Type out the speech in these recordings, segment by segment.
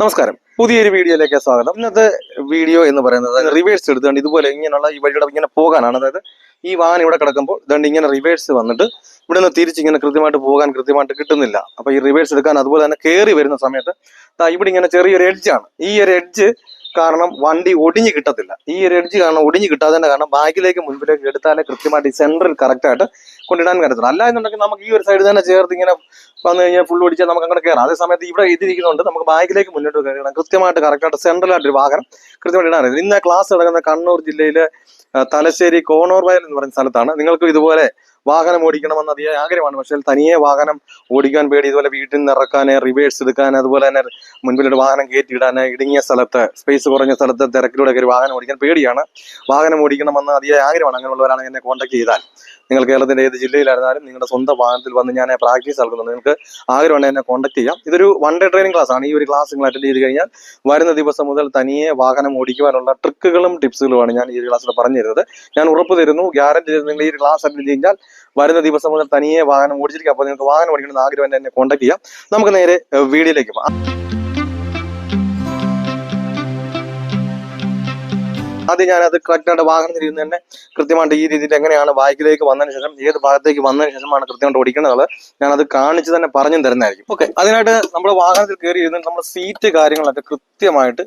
നമസ്കാരം. പുതിയൊരു വീഡിയോയിലേക്ക് സ്വാഗതം. ഇന്നത്തെ വീഡിയോ എന്ന് പറയുന്നത് റിവേഴ്സ് എടുത്തുകൊണ്ട് ഇതുപോലെ ഇങ്ങനെയുള്ള ഈ വഴിയുടെ ഇങ്ങനെ പോകാനാണ്. അതായത് ഈ വാഹനം ഇവിടെ കിടക്കുമ്പോൾ ഇതുകൊണ്ട് ഇങ്ങനെ റിവേഴ്സ് വന്നിട്ട് ഇവിടെ നിന്ന് തിരിച്ച് ഇങ്ങനെ കൃത്യമായിട്ട് പോകാൻ കൃത്യമായിട്ട് കിട്ടുന്നില്ല. അപ്പൊ ഈ റിവേഴ്സ് എടുക്കാൻ അതുപോലെ തന്നെ കയറി വരുന്ന സമയത്ത് ഇവിടെ ഇങ്ങനെ ചെറിയൊരു എഡ്ജാണ് ഈ ഒരു എഡ്ജ് കാരണം വണ്ടി ഒടിഞ്ഞു കിട്ടത്തില്ല. ഈ ഒരു എഡ്ജ് കാരണം ഒടിഞ്ഞു കിട്ടാത്തതിന്റെ കാരണം ബാക്കിലേക്ക് മുൻപിലേക്ക് എടുത്താലേ കൃത്യമായിട്ട് ഈ സെന്ററിൽ കറക്റ്റായിട്ട് കൊണ്ടിടാൻ കരുതുന്നത് അല്ല എന്നുണ്ടെങ്കിൽ നമുക്ക് ഈ ഒരു സൈഡ് തന്നെ ചേർത്ത് ഇങ്ങനെ വന്നു കഴിഞ്ഞാൽ ഫുൾ ഓടിച്ചാൽ നമുക്ക് അങ്ങനെ കയറാം അതേ സമയത്ത് ഇവിടെ ഇതിരിക്കുന്നുണ്ട് നമുക്ക് ബാക്കിലേക്ക് മുന്നോട്ട് കയറണം കൃത്യമായിട്ട് കറക്റ്റായിട്ട് സെൻട്രലായിട്ട് ഒരു വാഹനം കൃത്യമായിട്ട് ഇടാൻ കഴിയും. ഇന്ന് ക്ലാസ് നടക്കുന്ന കണ്ണൂർ ജില്ലയിലെ തലശ്ശേരി കോണൂർ വയൽ എന്ന് പറയുന്ന സ്ഥലത്താണ്. നിങ്ങൾക്ക് ഇതുപോലെ വാഹനം ഓടിക്കണമെന്ന് അതിയായ ആഗ്രഹമാണ്. പക്ഷേ തനിയെ വാഹനം ഓടിക്കാൻ പേടി ഇതുപോലെ വീട്ടിൽ നിന്ന് ഇറക്കാൻ റിവേഴ്സ് എടുക്കാൻ അതുപോലെ തന്നെ മുൻപിലൊരു വാഹനം കയറ്റിയിടാൻ ഇടുങ്ങിയ സ്ഥലത്ത് സ്പേസ് കുറഞ്ഞ സ്ഥലത്ത് തിരക്കിലൂടെ ഒരു വാഹനം ഓടിക്കാൻ പേടിയാണ്. വാഹനം ഓടിക്കണമെന്ന് അതിയായ ആഗ്രഹമാണ്. അങ്ങനെയുള്ളവരാണ് എന്നെ കോൺടാക്ട് ചെയ്താൽ. നിങ്ങൾ കേരളത്തിന്റെ ഏത് ജില്ലയിലായിരുന്നാലും നിങ്ങളുടെ സ്വന്തം വാഹനത്തിൽ വന്ന് ഞാൻ പ്രാക്ടീസ് നൽകുന്നുണ്ട് നിങ്ങൾക്ക് ആഗ്രഹമുണ്ടെങ്കിൽ എന്നെ കോൺടാക്ട് ചെയ്യാം. ഇതൊരു വൺ ഡേ ട്രെയിനിങ് ക്ലാസ് ആണ്. ഈ ഒരു ക്ലാസ് നിങ്ങൾ അറ്റൻഡ് ചെയ്ത് കഴിഞ്ഞാൽ വരുന്ന ദിവസം മുതൽ തനിയെ വാഹനം ഓടിക്കുവാനുള്ള ട്രിക്കുകളും ടിപ്സുകളുമാണ് ഞാൻ ഈ ഒരു ക്ലാസ്സിൽ പറഞ്ഞു തരുന്നത് ഞാൻ ഉറപ്പ് തരുന്നു ഗ്യാരണ്ടി തരുന്നു. നിങ്ങൾ ഈ ഒരു ക്ലാസ് അറ്റൻഡ് കഴിഞ്ഞാൽ വരുന്ന ദിവസം മുതൽ തനിയെ വാഹനം ഓടിച്ചിരിക്കുക അപ്പോൾ നിങ്ങൾക്ക് വാഹനം ഓടിക്കണമെന്ന് ആഗ്രഹം എന്നെ കോൺടാക്ട് ചെയ്യാം. നമുക്ക് നേരെ വീഡിയോയിലേക്ക് പോകാം. ആദ്യം ഞാനത് കറക്റ്റായിട്ട് വാഹനം തിരിയുന്നത് തന്നെ കൃത്യമായിട്ട് ഈ രീതിയിൽ എങ്ങനെയാണ് ബാക്കിലേക്ക് വന്നതിന് ശേഷം ഏത് ഭാഗത്തേക്ക് വന്നതിന് ശേഷമാണ് കൃത്യമായിട്ട് ഓടിക്കേണ്ടത്. ഞാനത് കാണിച്ച് തന്നെ പറഞ്ഞു തരുന്നതായിരിക്കും. ഓക്കെ അതിനായിട്ട് നമ്മുടെ വാഹനത്തിൽ കയറി ഇരുന്ന് നമ്മുടെ സീറ്റ് കാര്യങ്ങളൊക്കെ കൃത്യമായിട്ട്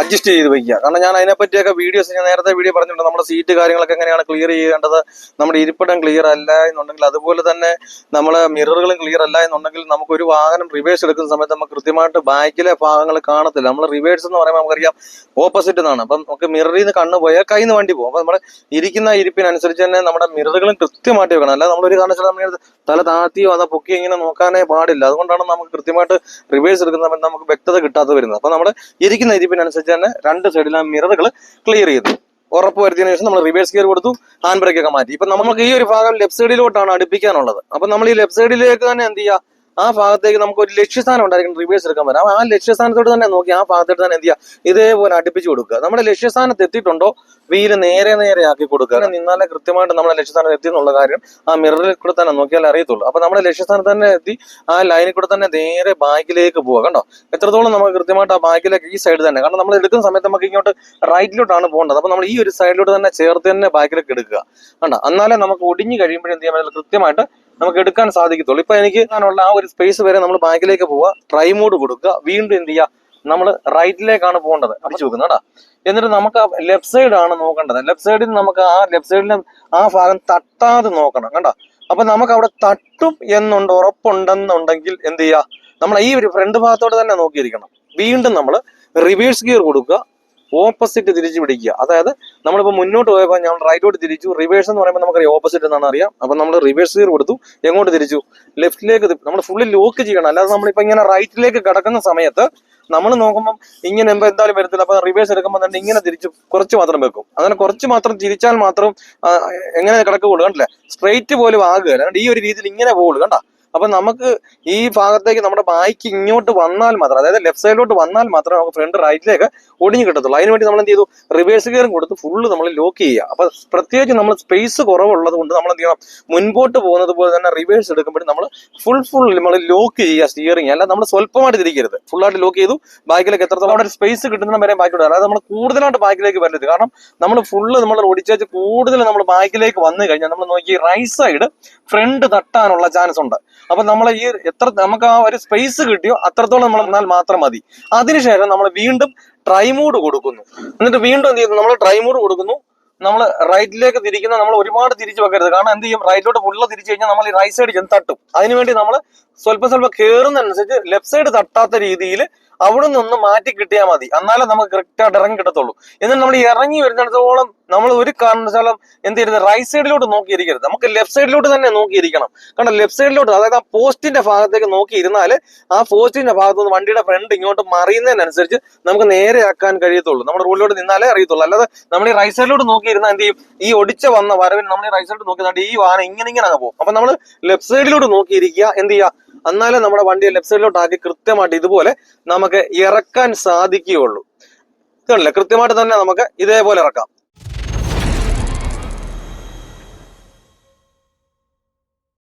അഡ്ജസ്റ്റ് ചെയ്ത് വയ്ക്കുക കാരണം ഞാൻ അതിനെപ്പറ്റിയൊക്കെ വീഡിയോസ് ഞാൻ നേരത്തെ വീഡിയോ പറഞ്ഞിട്ടുണ്ട്. നമ്മുടെ സീറ്റ് കാര്യങ്ങളൊക്കെ എങ്ങനെയാണ് ക്ലിയർ ചെയ്യേണ്ടത്? നമ്മുടെ ഇരിപ്പിടം ക്ലിയർ അല്ല എന്നുണ്ടെങ്കിൽ അതുപോലെ തന്നെ നമ്മളെ മിററുകളും ക്ലിയർ അല്ല എന്നുണ്ടെങ്കിൽ നമുക്ക് ഒരു വാഹനം റിവേഴ്സ് എടുക്കുന്ന സമയത്ത് നമുക്ക് കൃത്യമായിട്ട് ബാക്കിലെ ഭാഗങ്ങൾ കാണത്തില്ല. നമ്മൾ റിവേഴ്സ് എന്ന് പറയുമ്പോൾ നമുക്കറിയാം ഓപ്പോസിറ്റ് എന്നാണ് അപ്പം നമുക്ക് മിററിൽ നിന്ന് കണ്ണ് പോയാൽ കയ്യിൽ നിന്ന് വണ്ടി പോകും. അപ്പം നമ്മുടെ ഇരിക്കുന്ന ഇരിപ്പിനനുസരിച്ച് തന്നെ നമ്മുടെ മിററുകളും കൃത്യമായിട്ട് വെക്കണം. അല്ലാതെ നമ്മളൊരു കാരണവശാലും നമ്മൾ തല താത്തിയോ അതോ പൊക്കി ഇങ്ങനെ നോക്കാനേ പാടില്ല. അതുകൊണ്ടാണ് നമുക്ക് കൃത്യമായിട്ട് റിവേഴ്സ് എടുക്കുന്ന സമയത്ത് നമുക്ക് വ്യക്തത കിട്ടാതെ വരുന്നത്. അപ്പം നമ്മുടെ ഇരിക്കുന്ന ഇരിപ്പിനനുസരിച്ച് തന്നെ രണ്ട് സൈഡിലെ മിററുകൾ ക്ലിയർ ചെയ്തു. ഉറപ്പ് വരുത്തിയതിനു ശേഷം നമ്മൾ റിവേഴ്സ് ഗിയർ കൊടുത്തു ഹാൻഡ് ബ്രേക്ക് ഒക്കെ മാറ്റി. ഇപ്പൊ നമുക്ക് ഈ ഒരു ഭാഗം ലെഫ്റ്റ് സൈഡിലോട്ടാണ് അടുപ്പിക്കാനുള്ളത്. അപ്പൊ നമ്മൾ ഈ ലെഫ്റ്റ് സൈഡിലേക്ക് തന്നെ എന്ത് ചെയ്യുക? ആ ഭാഗത്തേക്ക് നമുക്ക് ഒരു ലക്ഷ്യസ്ഥാനം ഉണ്ടായിരിക്കും റിവേഴ്സ് എടുക്കാൻ പറ്റും. ആ ലക്ഷ്യസ്ഥാനത്തോട് തന്നെ നോക്കി ആ ഭാഗത്തോട്ട് തന്നെ എന്ത് ചെയ്യുക ഇതേപോലെ അടുപ്പിച്ച് കൊടുക്കുക. നമ്മുടെ ലക്ഷ്യസ്ഥാനത്ത് എത്തിയിട്ടുണ്ടോ? വീര് നേരെ നേരെ ആക്കി കൊടുക്കുക. നിന്നാലേ കൃത്യമായിട്ട് നമ്മുടെ ലക്ഷ്യസ്ഥാനത്ത് എത്തി എന്നുള്ള കാര്യം ആ മിററിൽ കൂടെ തന്നെ നോക്കിയാൽ അറിയത്തുള്ളൂ. അപ്പൊ നമ്മുടെ ലക്ഷ്യസ്ഥാനത്ത് തന്നെ എത്തി ആ ലൈനിൽ കൂടെ തന്നെ നേരെ ബാക്കിലേക്ക് പോവുക കണ്ടോ? എത്രത്തോളം നമുക്ക് കൃത്യമായിട്ട് ആ ബാക്കിലേക്ക് ഈ സൈഡ് തന്നെ കാരണം നമ്മൾ എടുക്കുന്ന സമയത്ത് നമുക്ക് ഇങ്ങോട്ട് റൈറ്റിലോട്ടാണ് പോകേണ്ടത്. അപ്പൊ നമ്മൾ ഈ ഒരു സൈഡിലോട്ട് തന്നെ ചേർത്ത് തന്നെ ബാക്കിലേക്ക് എടുക്കുക കണ്ടോ? എന്നാലേ നമുക്ക് ഒടിഞ്ഞു കഴിയുമ്പോഴെന്ത് ചെയ്യാൻ പറ്റില്ല കൃത്യമായിട്ട് നമുക്ക് എടുക്കാൻ സാധിക്കത്തുള്ളൂ. ഇപ്പൊ എനിക്ക് ഞാനുള്ള ആ ഒരു സ്പേസ് വരെ നമ്മൾ ബാക്കിലേക്ക് പോവുക ട്രൈ മോഡ് കൊടുക്കുക. വീണ്ടും എന്ത് ചെയ്യുക നമ്മൾ റൈറ്റിലേക്കാണ് പോകേണ്ടത്. അടിച്ചു വെക്കുന്നത് കേട്ടോ. എന്നിട്ട് നമുക്ക് ലെഫ്റ്റ് സൈഡ് ആണ് നോക്കേണ്ടത്. ലെഫ്റ്റ് സൈഡിൽ നമുക്ക് ആ ലെഫ്റ്റ് സൈഡിൽ ആ ഭാഗം തട്ടാതെ നോക്കണം കണ്ടോ? അപ്പൊ നമുക്ക് അവിടെ തട്ടും എന്നുണ്ട് ഉറപ്പുണ്ടെന്നുണ്ടെങ്കിൽ എന്ത് ചെയ്യുക നമ്മൾ ഈ ഒരു ഫ്രണ്ട് ഭാഗത്തോടെ തന്നെ നോക്കിയിരിക്കണം. വീണ്ടും നമ്മൾ റിവേഴ്സ് ഗിയർ കൊടുക്കുക. ഓപ്പോസിറ്റ് തിരിച്ചു പിടിക്കുക. അതായത് നമ്മളിപ്പോൾ മുന്നോട്ട് പോയപ്പോൾ ഞങ്ങൾ റൈറ്റോട്ട് തിരിച്ചു. റിവേഴ്സ് എന്ന് പറയുമ്പോൾ നമുക്കറിയാം ഓപ്പോസിറ്റ് എന്നാണ് അറിയാം. അപ്പം നമ്മൾ റിവേഴ്സ് ഗിയർ കൊടുത്തു. എങ്ങോട്ട് തിരിച്ചു? ലെഫ്റ്റിലേക്ക് നമ്മൾ ഫുള്ളി ലോക്ക് ചെയ്യണം. അല്ലാതെ നമ്മളിപ്പോൾ ഇങ്ങനെ റൈറ്റിലേക്ക് കിടക്കുന്ന സമയത്ത് നമ്മൾ നോക്കുമ്പോൾ ഇങ്ങനെ എന്തോ എന്തായാലും വരത്തില്ല. അപ്പോൾ റിവേഴ്സ് എടുക്കുമ്പോൾ തന്നെ ഇങ്ങനെ തിരിച്ച് കുറച്ച് മാത്രം വെക്കും. അങ്ങനെ കുറച്ച് മാത്രം തിരിച്ചാൽ മാത്രം എങ്ങനെ കിടക്കുകയുള്ളൂ കണ്ടില്ലേ? സ്ട്രെയിറ്റ് പോലും ആകുക അല്ലാണ്ട് ഈ ഒരു രീതിയിൽ ഇങ്ങനെ പോകുള്ളൂ കണ്ട? അപ്പൊ നമുക്ക് ഈ ഭാഗത്തേക്ക് നമ്മുടെ ബൈക്ക് ഇങ്ങോട്ട് വന്നാൽ മാത്രം അതായത് ലെഫ്റ്റ് സൈഡിലോട്ട് വന്നാൽ മാത്രമേ നമുക്ക് ഫ്രണ്ട് റൈറ്റിലേക്ക് ഒടിഞ്ഞു കിട്ടത്തുള്ളൂ. അതിനുവേണ്ടി നമ്മൾ എന്ത് ചെയ്തു? റിവേഴ്സ് ഗിയറും കൊടുത്ത് ഫുള്ള് നമ്മൾ ലോക്ക് ചെയ്യുക. അപ്പൊ പ്രത്യേകിച്ച് നമ്മൾ സ്പേസ് കുറവുള്ളത് കൊണ്ട് നമ്മൾ എന്ത് ചെയ്യണം? മുൻപോട്ട് പോകുന്നത് പോലെ തന്നെ റിവേഴ്സ് എടുക്കുമ്പോൾ നമ്മൾ ഫുൾ ഫുൾ നമ്മൾ ലോക്ക് ചെയ്യുക സ്റ്റിയറിംഗ് അല്ല നമ്മൾ സ്വല്പമായിട്ട് തിരിക്കരുത്. ഫുള്ളായിട്ട് ലോക്ക് ചെയ്തു ബാക്കിലേക്ക് എത്രത്തോളം അവിടെ സ്പേസ് കിട്ടുന്ന വരെ ബാക്കിലോട്ട് അതായത് നമ്മൾ കൂടുതലായിട്ട് ബാക്കിലേക്ക് വരരുത്. കാരണം നമ്മൾ ഫുള്ള് നമ്മൾ ഓടിച്ചു കൂടുതൽ നമ്മൾ ബാക്കിലേക്ക് വന്നു കഴിഞ്ഞാൽ നമ്മൾ നോക്കി റൈറ്റ് സൈഡ് ഫ്രണ്ട് തട്ടാനുള്ള ചാൻസ് ഉണ്ട്. അപ്പൊ നമ്മൾ ഈ എത്ര നമുക്ക് ആ ഒരു സ്പേസ് കിട്ടിയോ അത്രത്തോളം നമ്മൾ എന്നാൽ മാത്രം മതി. അതിനുശേഷം നമ്മൾ വീണ്ടും ട്രൈ മൂഡ് കൊടുക്കുന്നു. എന്നിട്ട് വീണ്ടും എന്ത് ചെയ്യുന്നു? നമ്മൾ ട്രൈ മൂഡ് കൊടുക്കുന്നു. നമ്മൾ റൈറ്റിലേക്ക് തിരിക്കുന്ന നമ്മൾ ഒരുപാട് തിരിച്ചു വെക്കരുത്. കാരണം എന്ത് ചെയ്യും? റൈറ്റിലോട്ട് ഫുള്ള് തിരിച്ചു കഴിഞ്ഞാൽ നമ്മൾ ഈ റൈറ്റ് സൈഡ് ചെന്ന് തട്ടും. അതിനുവേണ്ടി നമ്മൾ സ്വല്പം സ്വല്പം കയറുന്നതനുസരിച്ച് ലെഫ്റ്റ് സൈഡ് തട്ടാത്ത രീതിയിൽ അവിടെ നിന്ന് മാറ്റി കിട്ടിയാൽ മതി. എന്നാലേ നമുക്ക് കറക്റ്റ് ആയിട്ട് ഇറങ്ങി കിട്ടത്തുള്ളൂ. എന്നാൽ നമ്മൾ ഇറങ്ങി വരുന്നിടത്തോളം നമ്മൾ ഒരു കാരണവശാലും എന്ത് ചെയ്യരുത്? റൈറ്റ് സൈഡിലോട്ട് നോക്കിയിരിക്കരുത്. നമുക്ക് ലെഫ്റ്റ് സൈഡിലോട്ട് തന്നെ നോക്കിയിരിക്കണം. കാരണം ലെഫ്റ്റ് സൈഡിലോട്ട് അതായത് ആ പോസ്റ്റിന്റെ ഭാഗത്തേക്ക് നോക്കിയിരുന്നാൽ ആ പോസ്റ്റിന്റെ ഭാഗത്ത് നിന്ന് വണ്ടിയുടെ ഫ്രണ്ട് ഇങ്ങോട്ട് മറിയുന്നതിനനുസരിച്ച് നമുക്ക് നേരെ ആക്കാൻ കഴിയത്തുള്ളൂ. നമ്മുടെ റോഡിലോട്ട് നിന്നാലേ അറിയത്തുള്ളൂ. അല്ലാതെ നമ്മൾ ഈ റൈറ്റ് സൈഡിലോട്ട് നോക്കിയിരുന്നാൽ എന്ത് ചെയ്യും? ഈ ഒടിച്ച വന്ന വരവിന് നമ്മൾ ഈ റൈറ്റ് സൈഡിലോട്ട് നോക്കിയിട്ട് ഈ വാഹനം ഇങ്ങനെ ഇങ്ങനെ അങ്ങ് പോകും. അപ്പൊ നമ്മൾ ലെഫ്റ്റ് സൈഡിലോട്ട് നോക്കിയിരിക്കുക എന്ത് ചെയ്യുക? എന്നാലേ നമ്മുടെ വണ്ടി ലെഫ്റ്റ് സൈഡിലോട്ട് ആക്കി കൃത്യമായിട്ട് ഇതുപോലെ നമുക്ക് ഇറക്കാൻ സാധിക്കുകയുള്ളൂ. ഇതല്ലേ കൃത്യമായിട്ട് തന്നെ നമുക്ക് ഇതേപോലെ ഇറക്കാം.